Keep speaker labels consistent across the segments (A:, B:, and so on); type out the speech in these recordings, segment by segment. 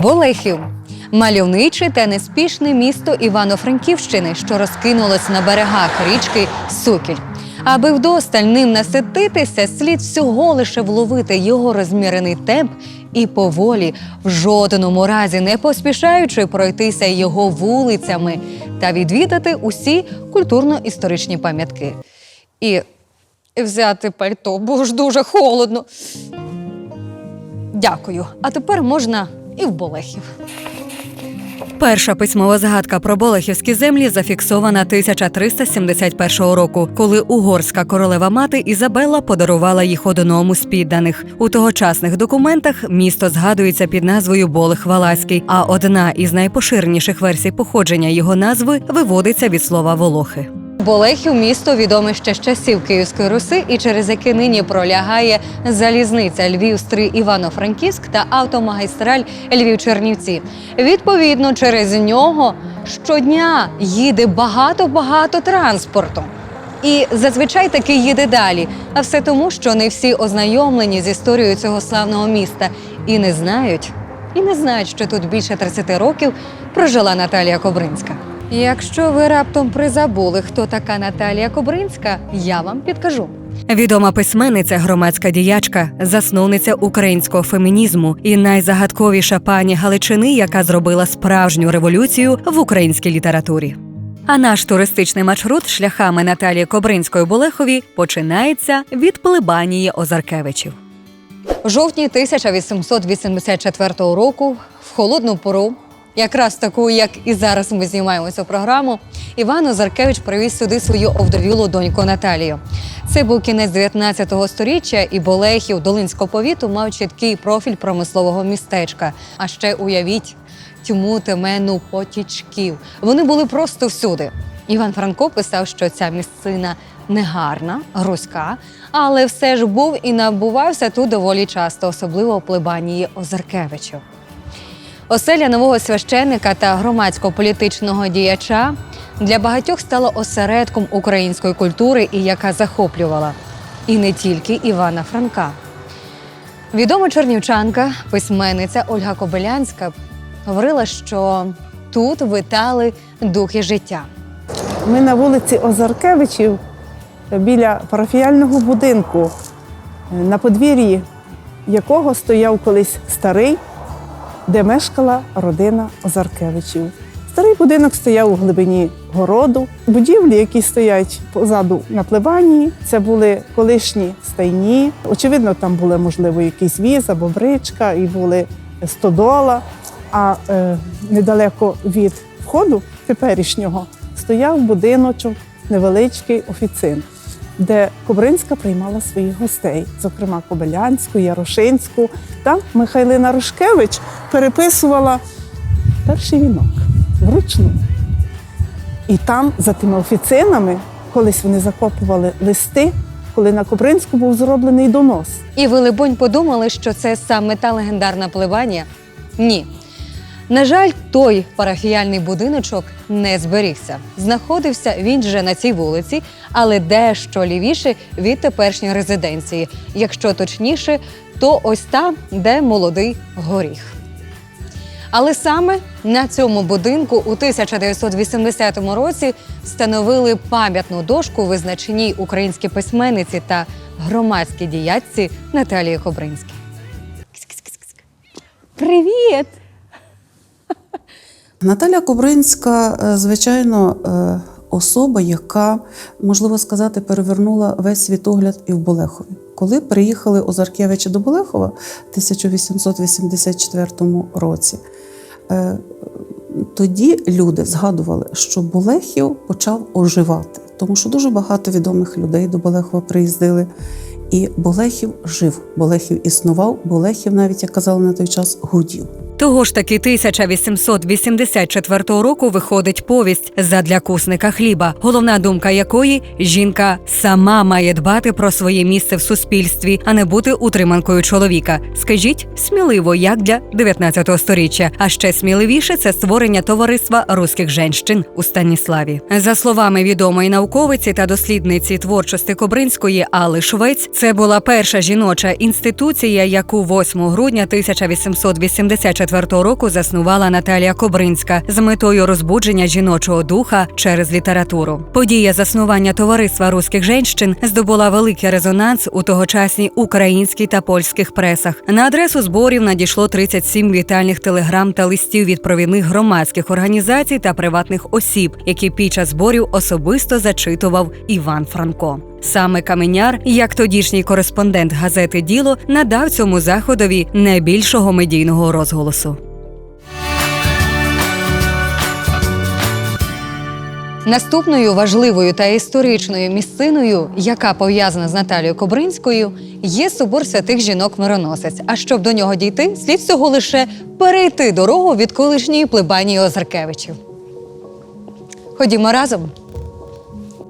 A: Болехів мальовниче та неспішне місто Івано-Франківщини, що розкинулось на берегах річки Сокіль. Аби вдосталь ним насититися, слід всього лише вловити його розмірений темп і поволі, в жодному разі не поспішаючи пройтися його вулицями та відвідати усі культурно-історичні пам'ятки. І взяти пальто, бо ж дуже холодно. Дякую. А тепер можна і в Болехів. Перша письмова згадка про Болехівські землі зафіксована 1371 року, коли угорська королева мати Ізабелла подарувала їх одному з підданих. У тогочасних документах місто згадується під назвою Болех Валаський, а одна із найпоширеніших версій походження його назви виводиться від слова Волохи. Болехів місто відоме ще з часів Київської Руси і через яке нині пролягає залізниця Львів-Стри Івано-Франківськ та автомагістраль Львів-Чернівці. Відповідно, через нього щодня їде багато-багато транспорту. І зазвичай таки їде далі. А все тому, що не всі ознайомлені з історією цього славного міста і не знають, і не знають, що тут більше 30 років прожила Наталія Кобринська. Якщо ви раптом призабули, хто така Наталія Кобринська, я вам підкажу. Відома письменниця, громадська діячка, засновниця українського фемінізму і найзагадковіша пані Галичини, яка зробила справжню революцію в українській літературі. А наш туристичний маршрут шляхами Наталії Кобринської Болехові починається від плебанії Озаркевичів. У жовтні 1884 року, в холодну пору, якраз таку, як і зараз ми знімаємо цю програму, Іван Озаркевич привіз сюди свою овдовілу доньку Наталію. Це був кінець 19 століття, і Болехів Долинського повіту мав чіткий профіль промислового містечка. А ще уявіть тьму темену потічків. Вони були просто всюди. Іван Франко писав, що ця місцина негарна, грузька, але все ж був і набувався тут доволі часто, особливо у плебанії Озаркевичів. Оселя нового священника та громадського політичного діяча для багатьох стала осередком української культури і яка захоплювала і не тільки Івана Франка. Відома чернівчанка, письменниця Ольга Кобилянська говорила, що тут витали духи життя.
B: Ми на вулиці Озаркевичів біля парафіяльного будинку, на подвір'ї якого стояв колись старий, де мешкала родина Озаркевичів. Старий будинок стояв у глибині городу. Будівлі, які стоять позаду на плебанії, це були колишні стайні. Очевидно, там були, можливо, якийсь віз або бричка, і були стодола. А е, недалеко від входу теперішнього стояв будиночок, невеличкий офіцин, де Кобринська приймала своїх гостей, зокрема Кобилянську, Ярошинську. Там Михайлина Рушкевич переписувала перший вінок вручну. І там, за тими офіцинами, колись вони закопували листи, коли на Кобринську був зроблений донос.
A: І ви, либонь, подумали, що це саме та легендарна пливання? Ні. На жаль, той парафіяльний будиночок не зберігся. Знаходився він же на цій вулиці, але дещо лівіше від теперішньої резиденції. Якщо точніше, то ось там, де молодий горіх. Але саме на цьому будинку у 1980 році встановили пам'ятну дошку визначеній українській письменниці та громадській діячці Наталії Хобринській. Привіт!
C: Наталя Кобринська, е, звичайно, е, особа, яка, можливо сказати, перевернула весь світогляд і в Болехові. Коли приїхали Озаркевичі до Болехова в 1884 році, е, тоді люди згадували, що Болехів почав оживати, тому що дуже багато відомих людей до Болехова приїздили. І Болехів жив, Болехів існував, Болехів, навіть як казали на той час, гудів.
A: Того ж таки 1884 року виходить повість задля кусника хліба, головна думка якої жінка сама має дбати про своє місце в суспільстві, а не бути утриманкою чоловіка. Скажіть сміливо, як для 19 сторіччя. А ще сміливіше це створення товариства руських женщин у Станіславі. За словами відомої науковиці та дослідниці творчості Кобринської Алли Швець, це була перша жіноча інституція, яку 8 грудня 1884 1954 року заснувала Наталія Кобринська з метою розбудження жіночого духа через літературу. Подія заснування товариства руських женщин здобула великий резонанс у тогочасній українській та польських пресах. На адресу зборів надійшло 37 вітальних телеграм та листів від провідних громадських організацій та приватних осіб, які під час зборів особисто зачитував Іван Франко. Саме Каменяр, як тодішній кореспондент газети Діло, надав цьому заходові найбільшого медійного розголосу. Наступною важливою та історичною місциною, яка пов'язана з Наталією Кобринською, є собор святих жінок Мироносець. А щоб до нього дійти, слід всього лише перейти дорогу від колишньої плебанії Озаркевичів. Ходімо разом.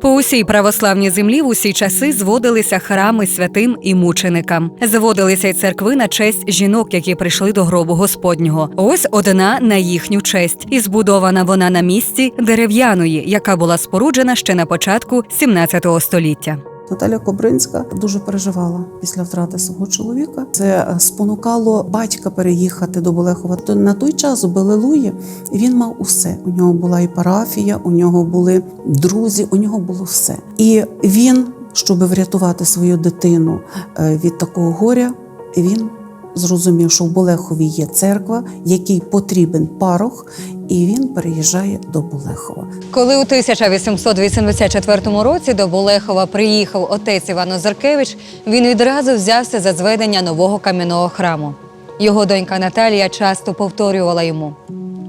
A: По усій православній землі в усі часи зводилися храми святим і мученикам. Зводилися й церкви на честь жінок, які прийшли до гробу Господнього. Ось одна на їхню честь, і збудована вона на місці дерев'яної, яка була споруджена ще на початку 17 століття.
C: Наталя Кобринська дуже переживала після втрати свого чоловіка. Це е, спонукало батька переїхати до Болехова. То на той час у Белелуї він мав усе. У нього була і парафія, у нього були друзі, у нього було все. І він, щоб врятувати свою дитину е, від такого горя, він зрозумів, що в Болехові є церква, якій потрібен парох, і він переїжджає до Болехова.
A: Коли у 1884 році до Болехова приїхав отець Іван Озаркевич, він відразу взявся за зведення нового кам'яного храму. Його донька Наталія часто повторювала йому: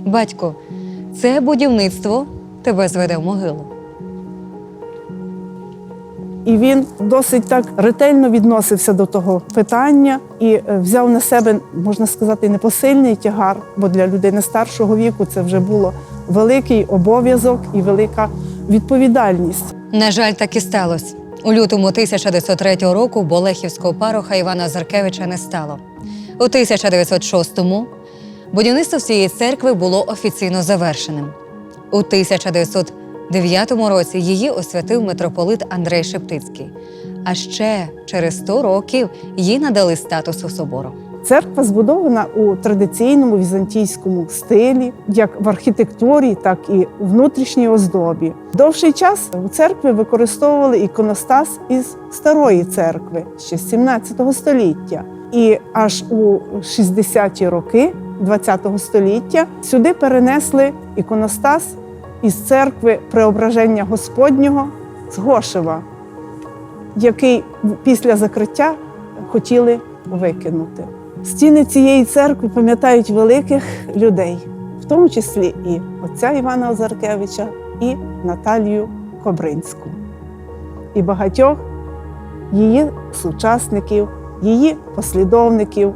A: Батько, це будівництво тебе зведе в могилу.
B: І він досить так ретельно відносився до того питання і е, взяв на себе, можна сказати, непосильний тягар, бо для людини старшого віку це вже було великий обов'язок і велика відповідальність.
A: На жаль, так і сталося. У лютому 1903 року Болехівського пароха Івана Заркевича не стало. У 1906-му будівництво всієї церкви було офіційно завершеним. У 1909 році її освятив митрополит Андрей Шептицький. А ще через 100 років їй надали статусу собору.
B: Церква збудована у традиційному візантійському стилі, як в архітектурі, так і у внутрішній оздобі. Довший час у церкві використовували іконостас із старої церкви ще з 17 століття. І аж у 60-ті роки ХХ століття сюди перенесли іконостас із церкви Преображення Господнього з Гошева, який після закриття хотіли викинути. Стіни цієї церкви пам'ятають великих людей, в тому числі і отця Івана Озаркевича, і Наталію Кобринську, і багатьох її сучасників, її послідовників,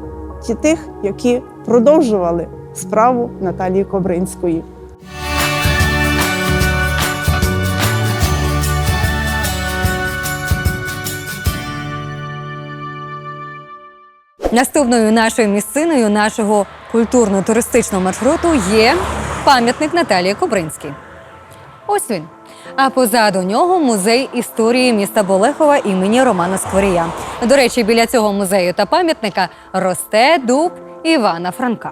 B: тих, які продовжували справу Наталії Кобринської.
A: Наступною нашою місциною нашого культурно-туристичного маршруту є пам'ятник Наталії Кобринській. Ось він. А позаду нього музей історії міста Болехова імені Романа Скворія. До речі, біля цього музею та пам'ятника росте дуб Івана Франка.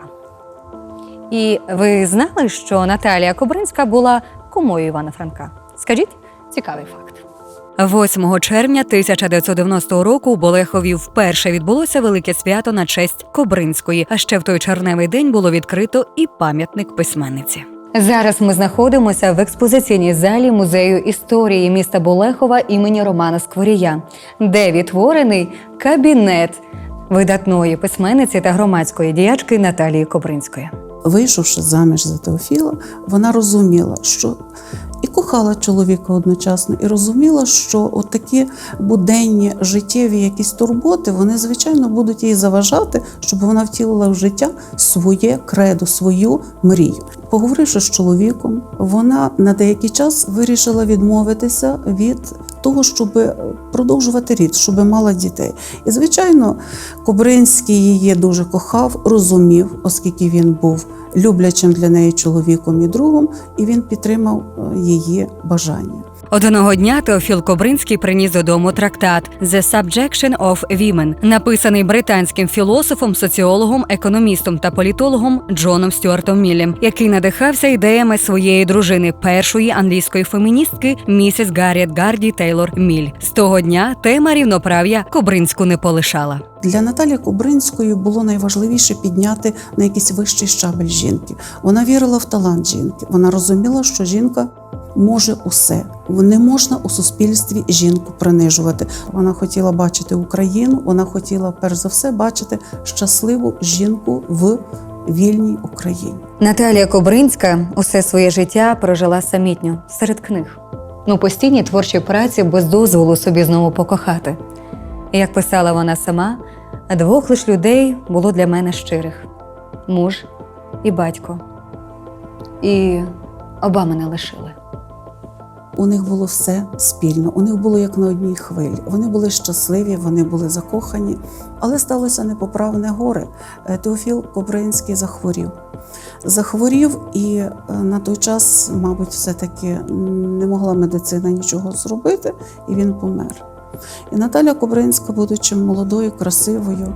A: І ви знали, що Наталія Кобринська була кумою Івана Франка? Скажіть, цікавий факт. 8 червня 1990 року у Болехові вперше відбулося велике свято на честь Кобринської. А ще в той черневий день було відкрито і пам'ятник письменниці. Зараз ми знаходимося в експозиційній залі музею історії міста Болехова імені Романа Скворія, де відтворений кабінет видатної письменниці та громадської діячки Наталії Кобринської.
C: Вийшовши заміж за Теофіла, вона розуміла, що кохала чоловіка одночасно, і розуміла, що от такі буденні життєві якісь турботи, вони, звичайно, будуть їй заважати, щоб вона втілила в життя своє кредо, свою мрію. Поговоривши з чоловіком, вона на деякий час вирішила відмовитися від того, щоб продовжувати рід, щоб мала дітей. І, звичайно, Кобринський її дуже кохав, розумів, оскільки він був люблячим для неї чоловіком і другом, і він підтримав е, її бажання.
A: Одного дня Теофіл Кобринський приніс додому трактат «The Subjection of Women», написаний британським філософом, соціологом, економістом та політологом Джоном Стюартом Міллем, який надихався ідеями своєї дружини, першої англійської феміністки місіс Гарріет Гарді Тейлор Міль. З того дня тема рівноправ'я Кобринську не полишала.
C: Для Наталі Кобринської було найважливіше підняти на якийсь вищий щабель жінки. Вона вірила в талант жінки. Вона розуміла, що жінка може усе. Не можна у суспільстві жінку принижувати. Вона хотіла бачити Україну. Вона хотіла перш за все бачити щасливу жінку в вільній Україні.
A: Наталія Кобринська усе своє життя прожила самітньо серед книг. У постійній творчій праці без дозволу собі знову покохати. Як писала вона сама, двох лиш людей було для мене щирих: муж і батько. І оба мене лишили.
C: У них було все спільно, у них було як на одній хвилі. Вони були щасливі, вони були закохані, але сталося непоправне горе. Е, Теофіл Кобринський захворів. Захворів, і е, на той час, мабуть, все-таки не могла медицина нічого зробити, і він помер. І Наталя Кубринська, будучи молодою, красивою,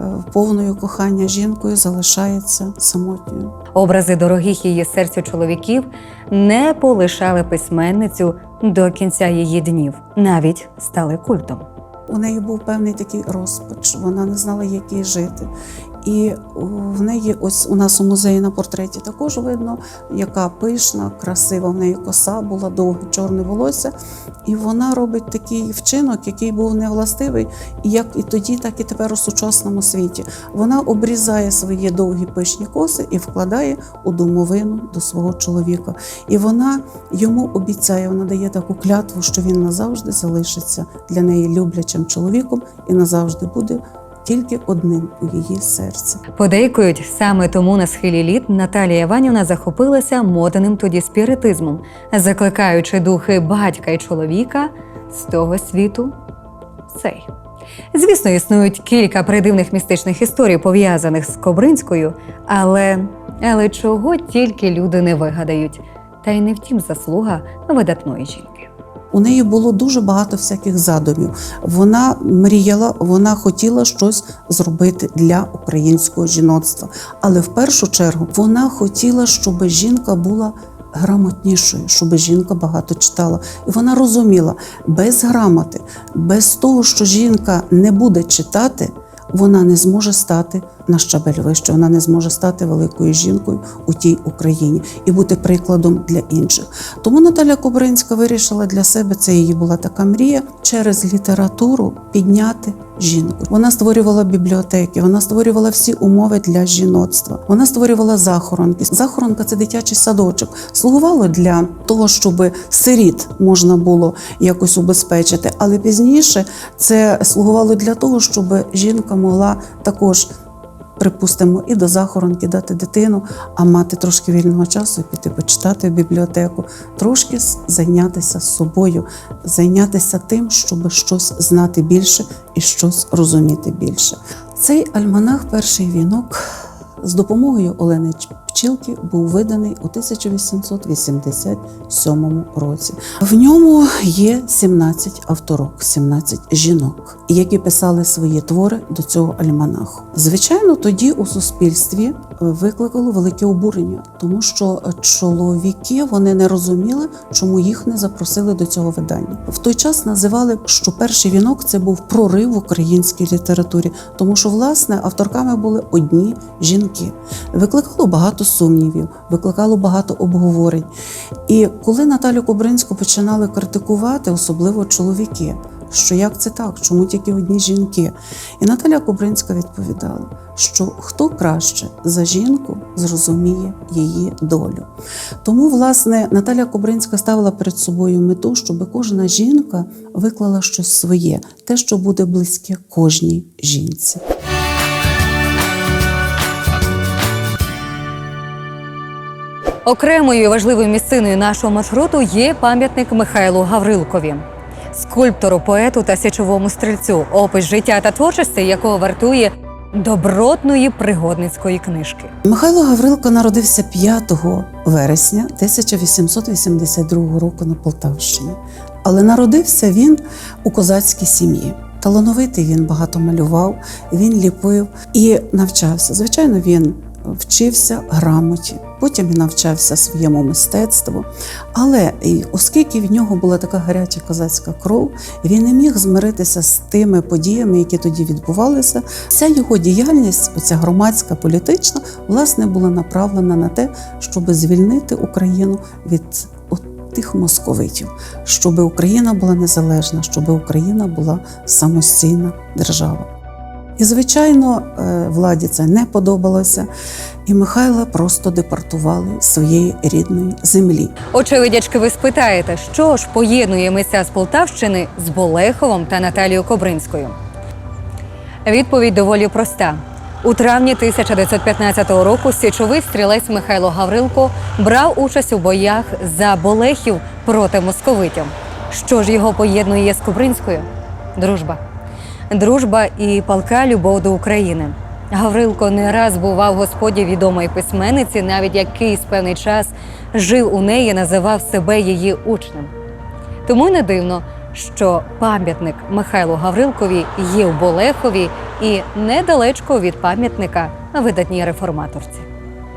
C: е, повною кохання жінкою, залишається самотньою.
A: Образи дорогих її серцю чоловіків не полишали письменницю до кінця її днів, навіть стали культом.
C: У неї був певний такий розпач, вона не знала, як їй жити. І в неї, ось у нас у музеї на портреті також видно, яка пишна, красива. В неї коса була довге, чорне волосся. І вона робить такий вчинок, який був невластивий, і як і тоді, так і тепер у сучасному світі. Вона обрізає свої довгі пишні коси і вкладає у домовину до свого чоловіка. І вона йому обіцяє, вона дає таку клятву, що він назавжди залишиться для неї люблячим чоловіком і назавжди буде тільки одним у її серці.
A: Подейкують, саме тому на схилі літ Наталія Іванівна захопилася модним тоді спіритизмом, закликаючи духи батька і чоловіка з того світу цей. Звісно, існують кілька придивних містичних історій, пов'язаних з Кобринською, але, але чого тільки люди не вигадають. Та й не втім заслуга видатної жінки.
C: У неї було дуже багато всяких задумів. Вона мріяла, вона хотіла щось зробити для українського жіноцтва. Але в першу чергу вона хотіла, щоб жінка була грамотнішою, щоб жінка багато читала. І вона розуміла, без грамоти, без того, що жінка не буде читати, вона не зможе стати на щабель вище, вона не зможе стати великою жінкою у тій Україні і бути прикладом для інших. Тому Наталя Кобринська вирішила для себе, це її була така мрія, через літературу підняти жінку. Вона створювала бібліотеки, вона створювала всі умови для жіноцтва. Вона створювала захоронки. Захоронка це дитячий садочок. Слугувало для того, щоб сиріт можна було якось убезпечити. Але пізніше це слугувало для того, щоб жінка могла також. Припустимо, і до захоронки дати дитину, а мати трошки вільного часу піти почитати в бібліотеку, трошки зайнятися собою, зайнятися тим, щоб щось знати більше і щось розуміти більше. Цей альманах Перший вінок з допомогою Олени Пчілки був виданий у 1887 році. В ньому є 17 авторок, 17 жінок, які писали свої твори до цього альманаху. Звичайно, тоді у суспільстві викликало велике обурення, тому що чоловіки вони не розуміли, чому їх не запросили до цього видання. В той час називали, що перший вінок це був прорив в українській літературі, тому що власне авторками були одні жінки. Викликало багато сумнівів, викликало багато обговорень. І коли Наталю Кобринську починали критикувати, особливо чоловіки, що як це так, чому тільки одні жінки? І Наталя Кобринська відповідала, що хто краще за жінку зрозуміє її долю. Тому, власне, Наталя Кобринська ставила перед собою мету, щоб кожна жінка виклала щось своє, те, що буде близьке кожній жінці.
A: Окремою важливою місциною нашого маршруту є пам'ятник Михайлу Гаврилкові, скульптору, поету та січовому стрільцю, опис життя та творчості, якого вартує добротної пригодницької книжки.
C: Михайло Гаврилко народився 5 вересня 1882 року на Полтавщині. Але народився він у козацькій сім'ї. Талановитий він багато малював, він ліпив і навчався. Звичайно, він вчився грамоті, потім він навчався своєму мистецтву. Але оскільки в нього була така гаряча козацька кров, він не міг змиритися з тими подіями, які тоді відбувалися. Вся його діяльність, оця громадська, політична, власне, була направлена на те, щоб звільнити Україну від тих московитів, щоб Україна була незалежна, щоб Україна була самостійна держава. І, звичайно, е, владі це не подобалося, і Михайла просто депортували з своєї рідної землі.
A: Очевидячки, ви спитаєте, що ж поєднує митця з Полтавщини з Болеховим та Наталією Кобринською? Відповідь доволі проста. У травні 1915 року січовий стрілець Михайло Гаврилко брав участь у боях за Болехів проти московитів. Що ж його поєднує з Кобринською? Дружба. Дружба і палка любов до України. Гаврилко не раз бував господі відомої письменниці, навіть якийсь певний час жив у неї, називав себе її учнем. Тому не дивно, що пам'ятник Михайлу Гаврилкові є в Болехові і недалечко від пам'ятника видатній реформаторці.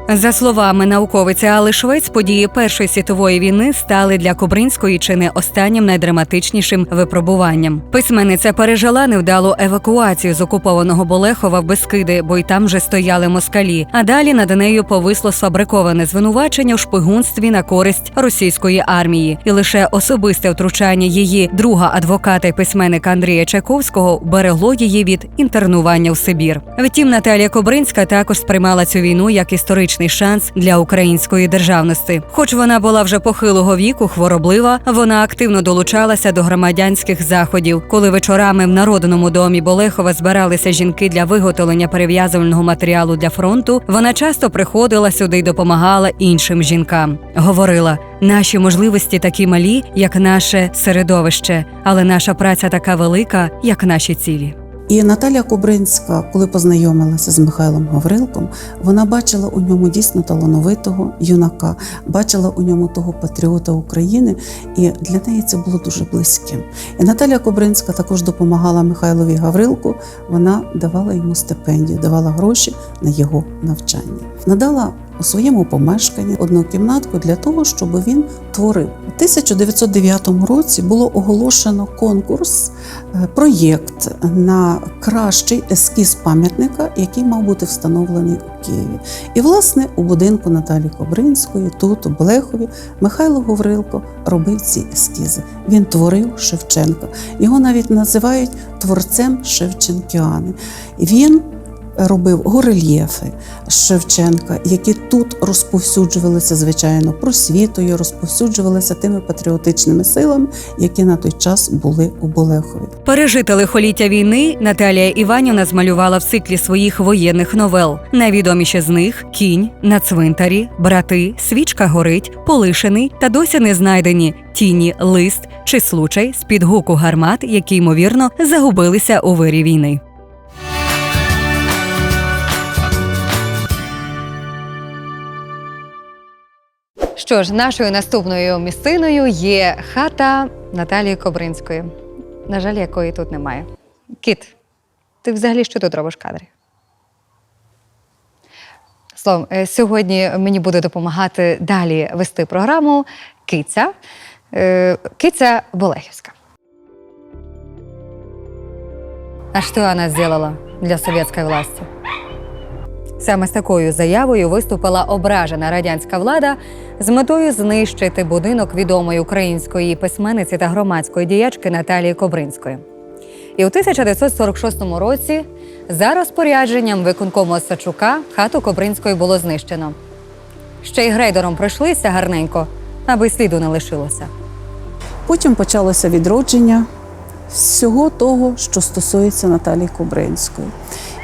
A: За словами науковиці Али Швець, події Першої світової війни стали для Кобринської чи не останнім найдраматичнішим випробуванням. Письменниця пережила невдалу евакуацію з окупованого Болехова в Бескиди, бо й там вже стояли москалі. А далі над нею повисло сфабриковане звинувачення в шпигунстві на користь російської армії, і лише особисте втручання її друга адвоката і письменника Андрія Чайковського берегло її від інтернування в Сибір. Втім, Наталія Кобринська також сприймала цю війну як історичний шанс для української державності. Хоч вона була вже похилого віку, хвороблива, вона активно долучалася до громадянських заходів. Коли вечорами в народному домі Болехова збиралися жінки для виготовлення перев'язувального матеріалу для фронту, вона часто приходила сюди й допомагала іншим жінкам. Говорила: наші можливості такі малі, як наше середовище, але наша праця така велика, як наші цілі.
C: І Наталя Кобринська, коли познайомилася з Михайлом Гаврилком, вона бачила у ньому дійсно талановитого юнака, бачила у ньому того патріота України, і для неї це було дуже близьким. І Наталя Кобринська також допомагала Михайлові Гаврилку. Вона давала йому стипендію, давала гроші на його навчання. Надала у своєму помешканні одну кімнатку для того, щоб він творив. У 1909 році було оголошено конкурс, е, проєкт на кращий ескіз пам'ятника, який мав бути встановлений у Києві. І, власне, у будинку Наталі Кобринської, тут, у Блехові, Михайло Гаврилко робив ці ескізи. Він творив Шевченка. Його навіть називають творцем Шевченкіани. Він робив горельєфи Шевченка, які тут розповсюджувалися, звичайно, просвітою, розповсюджувалися тими патріотичними силами, які на той час були у Болехові.
A: Пережити лихоліття війни Наталія Іванівна змалювала в циклі своїх воєнних новел. Найвідоміші з них кінь на цвинтарі, брати, свічка горить, полишений та досі не знайдені тіні, лист чи случай з під гуку гармат, які ймовірно загубилися у вирі війни. Що ж, нашою наступною місциною є хата Наталії Кобринської, на жаль, якої тут немає. Кіт, ти взагалі що тут робиш в кадрі? Словом, е, сьогодні мені буде допомагати далі вести програму Киця. Е, Киця Болехівська. А що вона зробила для совєтської власті? Саме з такою заявою виступила ображена радянська влада з метою знищити будинок відомої української письменниці та громадської діячки Наталії Кобринської. І у 1946 році за розпорядженням виконкому Осадчука хату Кобринської було знищено. Ще й грейдером пройшлися гарненько, аби сліду не лишилося.
C: Потім почалося відродження всього того, що стосується Наталії Кубринської.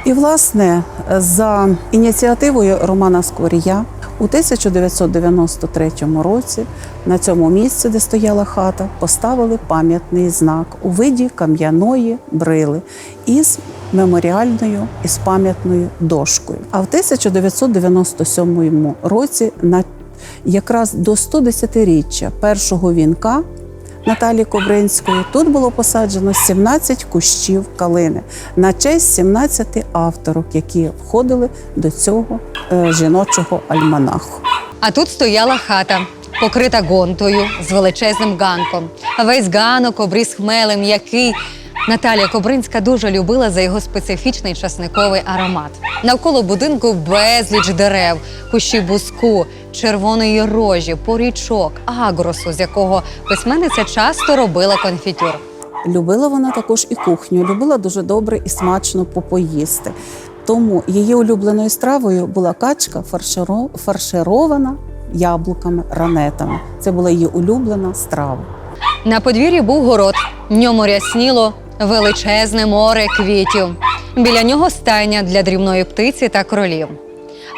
C: І, власне, за ініціативою Романа Скворія у 1993 році на цьому місці, де стояла хата, поставили пам'ятний знак у виді кам'яної брили із меморіальною із пам'ятною дошкою. А в 1997 році, на якраз до 110-річчя першого вінка Наталі Кобринської тут було посаджено 17 кущів калини на честь 17 авторок, які входили до цього е, жіночого альманаху.
A: А тут стояла хата, покрита гонтою з величезним ганком. Весь ганок обріз хмелем, який Наталія Кобринська дуже любила за його специфічний часниковий аромат. Навколо будинку безліч дерев, кущі буску, червоної рожі, порічок, агросу, з якого письменниця часто робила конфітюр.
C: Любила вона також і кухню, любила дуже добре і смачно попоїсти. Тому її улюбленою стравою була качка фарширо- фарширована яблуками, ранетами. Це була її улюблена страва.
A: На подвір'ї був город. В ньому рясніло величезне море квітів. Біля нього стайня для дрібної птиці та кролів.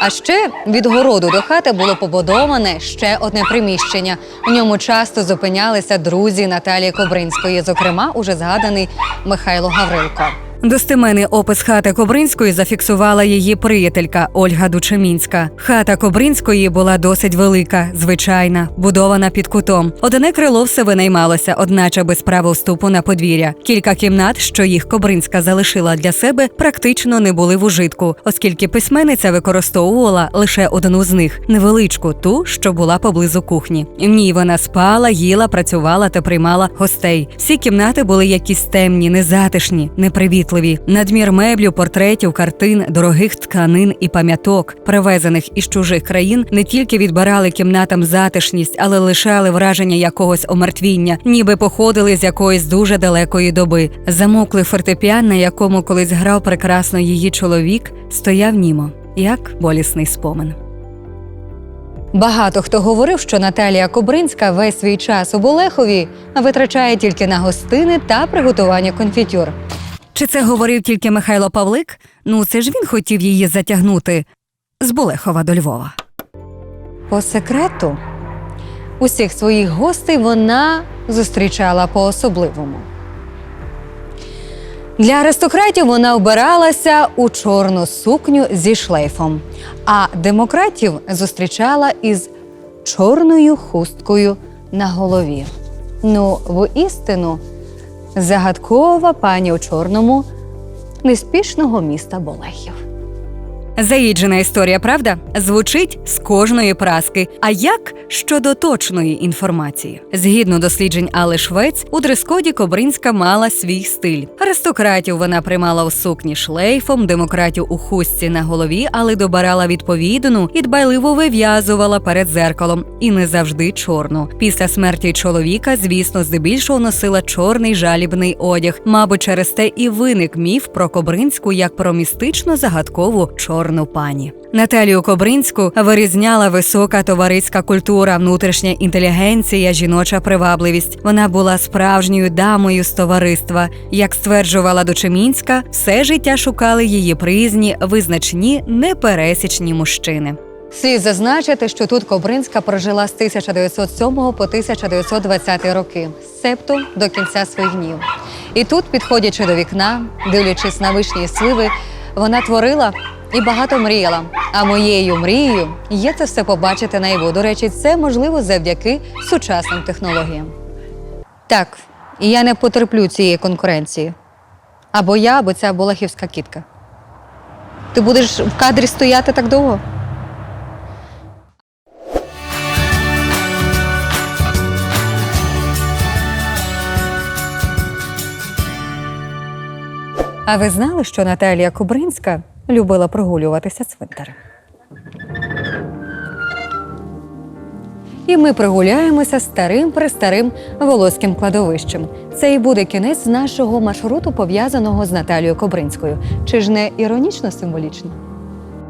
A: А ще від городу до хати було побудоване ще одне приміщення. В ньому часто зупинялися друзі Наталії Кобринської, зокрема, уже згаданий Михайло Гаврилко. Достеменний опис хати Кобринської зафіксувала її приятелька Ольга Дучемінська. Хата Кобринської була досить велика, звичайна, будована під кутом. Одне крило все винаймалося, одначе без права вступу на подвір'я. Кілька кімнат, що їх Кобринська залишила для себе, практично не були в ужитку, оскільки письменниця використовувала лише одну з них невеличку, ту, що була поблизу кухні. В ній вона спала, їла, працювала та приймала гостей. Всі кімнати були якісь темні, незатишні, непривітливі. Надмір меблів, портретів, картин, дорогих тканин і пам'яток, привезених із чужих країн, не тільки відбирали кімнатам затишність, але лишали враження якогось омертвіння, ніби походили з якоїсь дуже далекої доби. Замоклий фортепіан, на якому колись грав прекрасно її чоловік, стояв німо, як болісний спомин. Багато хто говорив, що Наталія Кобринська весь свій час у Болехові витрачає тільки на гостини та приготування конфітюр. Чи це говорив тільки Михайло Павлик? Ну, це ж він хотів її затягнути з Болехова до Львова. По секрету, усіх своїх гостей вона зустрічала по-особливому. Для аристократів вона вбиралася у чорну сукню зі шлейфом, а демократів зустрічала із чорною хусткою на голові. Ну, воістину, загадкова пані у чорному неспішного міста Болехів. Заїджена історія, правда? Звучить з кожної праски. А як щодо точної інформації? Згідно досліджень Али Швець, у дрес-коді Кобринська мала свій стиль. Аристократів вона приймала у сукні шлейфом, демократів у хустці на голові, але добирала відповідну і дбайливо вив'язувала перед зеркалом, і не завжди чорну. Після смерті чоловіка, звісно, здебільшого носила чорний жалібний одяг. Мабуть, через те і виник міф про Кобринську як про містично загадкову чорну пані. Наталію Кобринську вирізняла висока товариська культура, внутрішня інтелігенція, жіноча привабливість. Вона була справжньою дамою з товариства. Як стверджувала Дочемінська, все життя шукали її приязні, визначні, непересічні мужчини. Слід зазначити, що тут Кобринська прожила з 1907 по 1920 роки, себто до кінця своїх днів. І тут, підходячи до вікна, дивлячись на вишні сливи, вона творила і багато мріяла. А моєю мрією є це все побачити наяву. До речі, це можливо завдяки сучасним технологіям. Так, і я не потерплю цієї конкуренції. Або я, або ця болахівська кітка. Ти будеш в кадрі стояти так довго? А ви знали, що Наталія Кубринська любила прогулюватися цвинтар. І ми прогуляємося старим престарим волоським кладовищем. Це і буде кінець нашого маршруту, пов'язаного з Наталією Кобринською. Чи ж не іронічно символічно?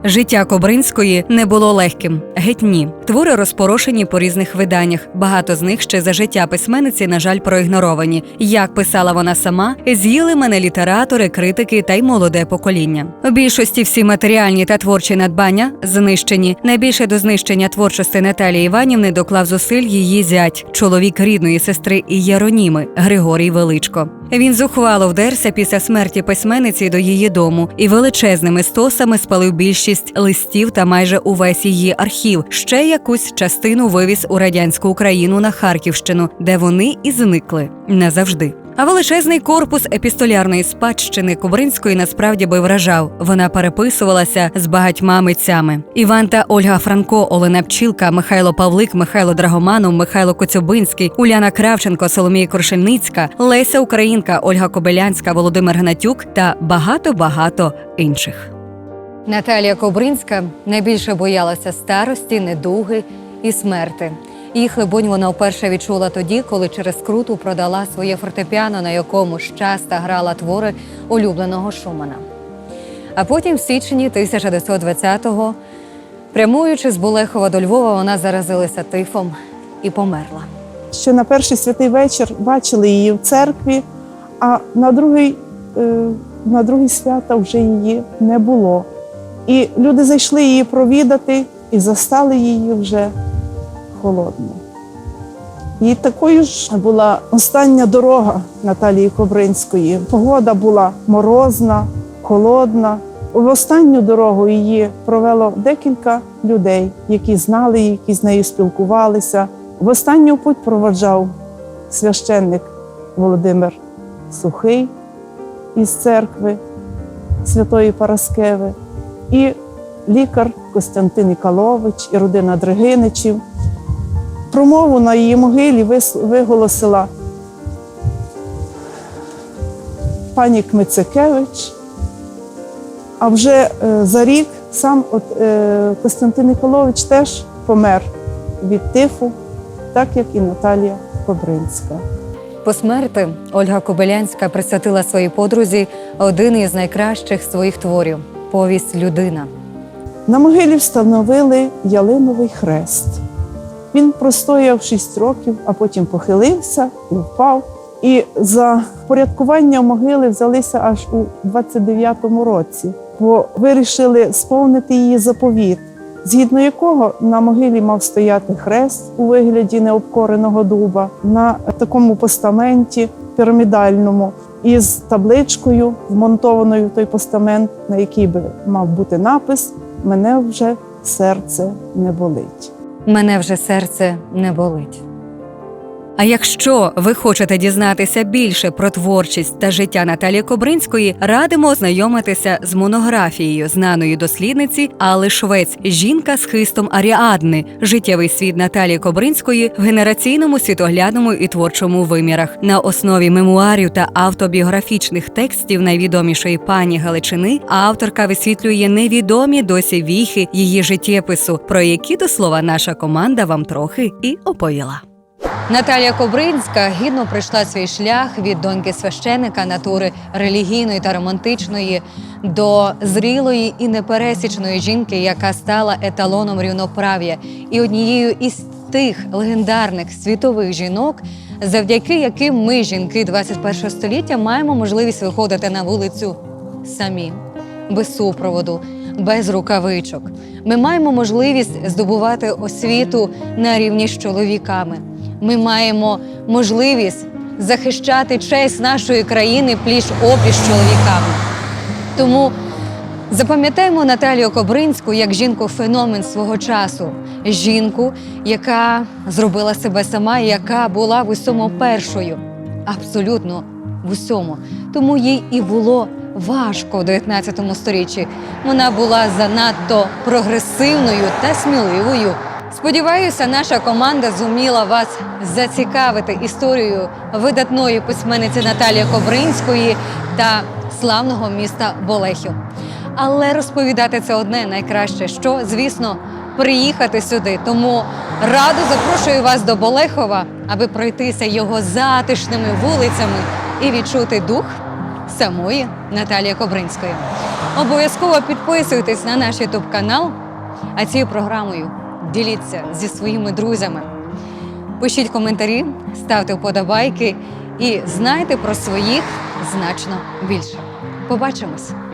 A: Життя Кобринської не було легким. Геть ні. Твори розпорошені по різних виданнях. Багато з них ще за життя письменниці, на жаль, проігноровані. Як писала вона сама, з'їли мене літератори, критики та й молоде покоління. У більшості всі матеріальні та творчі надбання знищені. Найбільше до знищення творчості Наталії Іванівни доклав зусиль її зять, чоловік рідної сестри і Єроніми Григорій Величко. Він зухвало вдерся після смерті письменниці до її дому і величезними стосами спалив більшість листів та майже увесь її архів. Ще якусь частину вивіз у радянську Україну на Харківщину, де вони і зникли назавжди. А величезний корпус епістолярної спадщини Кубринської насправді би вражав. Вона переписувалася з багатьма митцями. Іван та Ольга Франко, Олена Пчілка, Михайло Павлик, Михайло Драгоманов, Михайло Коцюбинський, Уляна Кравченко, Соломія Коршельницька, Леся Українка, Ольга Кобилянська, Володимир Гнатюк та багато багато інших. Наталія Кобринська найбільше боялася старості, недуги і смерти. Їх, либонь, вона вперше відчула тоді, коли через круту продала своє фортепіано, на якому щаста грала твори улюбленого Шумана. А потім, в січні 1920-го, прямуючи з Болехова до Львова, вона заразилася тифом і померла.
B: Ще на перший святий вечір бачили її в церкві, а на другий, е, на другий свята вже її не було. І люди зайшли її провідати і застали її вже холодно. І такою ж була остання дорога Наталії Кобринської. Погода була морозна, холодна. В останню дорогу її провело декілька людей, які знали її, які з нею спілкувалися. В останню путь проводжав священник Володимир Сухий із церкви Святої Параскеви, і лікар Костянтин Ікалович, і родина Дригиничів. Промову на її могилі виголосила пані Кмицикевич. А вже е, за рік сам от, е, Костянтин Ніколович теж помер від тифу, так як і Наталія Кобринська.
A: По смерти Ольга Кобилянська присвятила своїй подрузі один із найкращих своїх творів повість Людина.
B: На могилі встановили ялиновий хрест. Він простояв 6 років, а потім похилився і впав. І за порядкування могили взялися аж у 29-му році, бо вирішили сповнити її заповіт, згідно якого на могилі мав стояти хрест у вигляді необкореного дуба на такому постаменті пірамідальному із табличкою, вмонтованою в той постамент, на якій би мав бути напис Мене вже серце не болить.
A: Мене вже серце не болить. А якщо ви хочете дізнатися більше про творчість та життя Наталії Кобринської, радимо ознайомитися з монографією знаної дослідниці Алли Швець Жінка з хистом Аріадни. Життєвий світ Наталії Кобринської в генераційному, світоглядному і творчому вимірах на основі мемуарів та автобіографічних текстів найвідомішої пані Галичини. Авторка висвітлює невідомі досі віхи її життєпису, про які до слова наша команда вам трохи і оповіла. Наталія Кобринська гідно пройшла свій шлях від доньки священика натури релігійної та романтичної до зрілої і непересічної жінки, яка стала еталоном рівноправ'я і однією із тих легендарних світових жінок, завдяки яким ми, жінки 21 століття, маємо можливість виходити на вулицю самі, без супроводу, без рукавичок. Ми маємо можливість здобувати освіту на рівні з чоловіками. Ми маємо можливість захищати честь нашої країни пліч опліч чоловіками. Тому запам'ятаємо Наталію Кобринську як жінку-феномен свого часу, жінку, яка зробила себе сама, яка була в усьому першою, абсолютно в усьому. Тому їй і було важко в 19 сторіччі. Вона була занадто прогресивною та сміливою. Сподіваюся, наша команда зуміла вас зацікавити історією видатної письменниці Наталії Кобринської та славного міста Болехів. Але розповідати це одне найкраще, що, звісно, приїхати сюди. Тому радо запрошую вас до Болехова, аби пройтися його затишними вулицями і відчути дух самої Наталії Кобринської. Обов'язково підписуйтесь на наш YouTube канал, а цією програмою діліться зі своїми друзями. Пишіть коментарі, ставте вподобайки і знайте про своїх значно більше. Побачимось!